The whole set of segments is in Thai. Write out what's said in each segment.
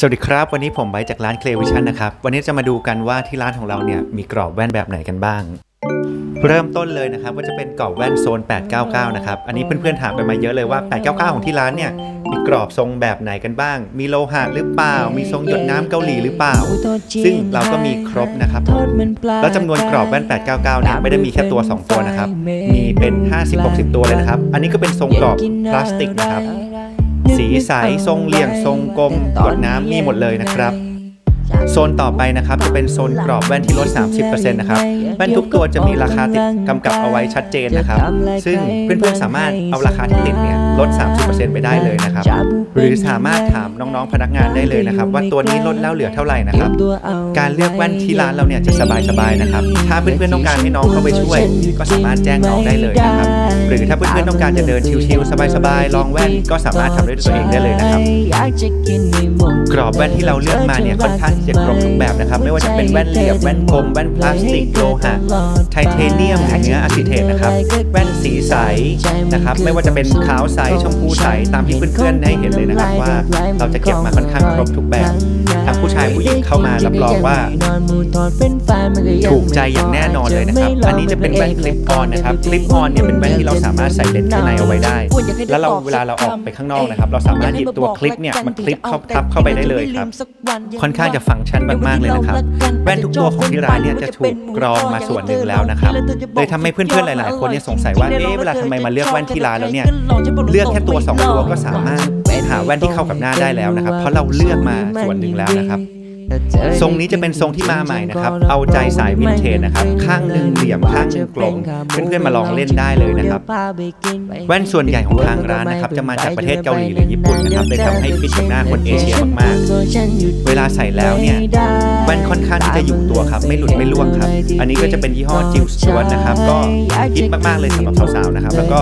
สวัสดีครับ วันนี้ผมไบจากร้าน Clay Vision นะครับ วันนี้จะมาดูกันว่าที่ร้านของเราเนี่ยมีกรอบแว่นแบบไหนกันบ้าง เริ่มต้นเลยนะครับว่าจะเป็นกรอบแว่นโซน 899 นะครับ อันนี้เพื่อนๆถามกันมาเยอะเลยว่า 899 ของที่ร้านเนี่ยมีกรอบทรงแบบไหนกันบ้าง มีโลหะหรือเปล่า มีทรงหยดน้ำเกาหลีหรือเปล่า ซึ่งเราก็มีครบนะครับผมแล้วจำนวนกรอบแว่น 899 เนี่ยไม่ได้มีแค่ตัว 2 ตัวนะครับ มีเป็น 50-60 ตัวเลยนะครับ อันนี้ก็เป็นทรงกรอบพลาสติกนะครับ สีใสทรงเหลี่ยมทรงกลมหยดน้ำมีหมดเลยนะครับ โซนต่อไปนะครับจะเป็นโซนกรอบแว่นที่ลด 30%นะครับแว่นทุกตัวจะมีราคาติดกำกับเอาไว้ชัดเจนนะครับ ซึ่งเพื่อนๆสามารถเอาราคาที่ติดเนี่ยลด 30%ไปได้เลยนะครับ หรือสามารถถามน้องๆพนักงานได้เลยนะครับ ว่าตัวนี้ลดแล้วเหลือเท่าไหร่นะครับ การเลือกแว่นที่ร้านเราเนี่ยจะสบายๆนะครับ ถ้าเพื่อนๆต้องการให้น้องเข้าไปช่วย ก็สามารถแจ้งน้องได้เลยนะครับหรือถ้าเพื่อนๆต้องการจะเดินชิวๆสบายๆลองแว่นก็สามารถทำด้วยตัวเองได้เลยนะครับก รอบแว่นที่เราเลือกมาเนี่ยค่อนข้างที่จะครบทุกแบบนะครับ ไม่ว่าจะเป็นแว่นเหลี่ยมแว่นกลมแว่นพลาสติกโลหะไทเทเนียมหรือเนื้ออะซิเทตนะครับ แว่นสีใสนะครับ ไม่ว่าจะเป็นขาวใสชมพูใสตามที่เพื่อนๆให้เห็นเลยนะครับว่า เราจะเก็บมาค่อนข้างครบทุกแบบ ทั้งผู้ชายผู้หญิงเข้ามารับรองว่าถูกใจอย่างแน่นอนเลยนะครับ อันนี้จะเป็นแว่นคลิปออนนะครับ คลิปออนเนี่ยเป็นแว่นที่เราสามารถใส่เลนส์ข้างในเอาไว้ได้ แล้วเราเวลาเราออกไปข้างนอกนะครับ เราสามารถหยิบตัวคลิปเนี่ยมาคลิปเข้าทับเข้าไปได้เลยครับ ค่อนข้างจะฟังก์ชันมากๆเลยนะครับ แว่นทุกตัวของที่ร้านเนี่ยจะถูกกรองมาส่วนหนึ่งแล้วนะครับ เลยทำให้เพื่อนๆหลาย ๆ คนเนี่ยสงสัยว่า เอ๊ะเวลาทำไมมาเลือกแว่นที่ร้านแล้วเนี่ย เลือกแค่ตัวสองตัวก็สามารถ หาแว่นที่เข้ากับหน้าได้แล้วนะครับ เพราะเราเลือกมาส่วนหนึ่งแล้วนะครับ ทรงนี้จะเป็นทรงที่มาใหม่นะครับ เอาใจสายวินเทจนะครับ ข้างหนึ่งเหลี่ยมข้างหนึ่งกลม เพื่อนๆมาลองเล่นได้เลยนะครับ แว่นส่วนใหญ่ของทางร้านนะครับ จะมาจากประเทศเกาหลีหรือญี่ปุ่นนะครับเลยทำให้ฟิตกับหน้าคนเอเชียมากๆ เวลาใส่แล้วเนี่ยแว่นค่อนข้างที่จะอยู่ตัวครับ ไม่หลุดไม่ร่วงครับ อันนี้ก็จะเป็นยี่ห้อจิวสจวตนะครับ ก็ฮิตมากๆเลยสำหรับสาวๆนะครับ แล้วก็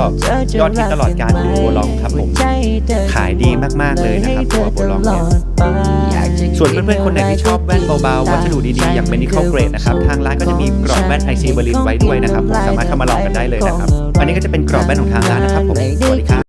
ยอดฮิตตลอดการคือโบลองครับผม ขายดีมากๆเลยนะครับตัวโบลองเนี่ยส่วนเพื่อนๆคนไหนที่ชอบแว่นเบาๆ วัสดุดีๆ อย่าง medical grade นะครับทางร้านก็จะมีกรอบแว่น IC เบอร์ลินไว้ด้วยนะครับผมสามารถเข้ามาลองกันได้เลยนะครับ อันนี้ก็จะเป็นกรอบแว่นของทางร้านนะครับผมสวัสดีครับ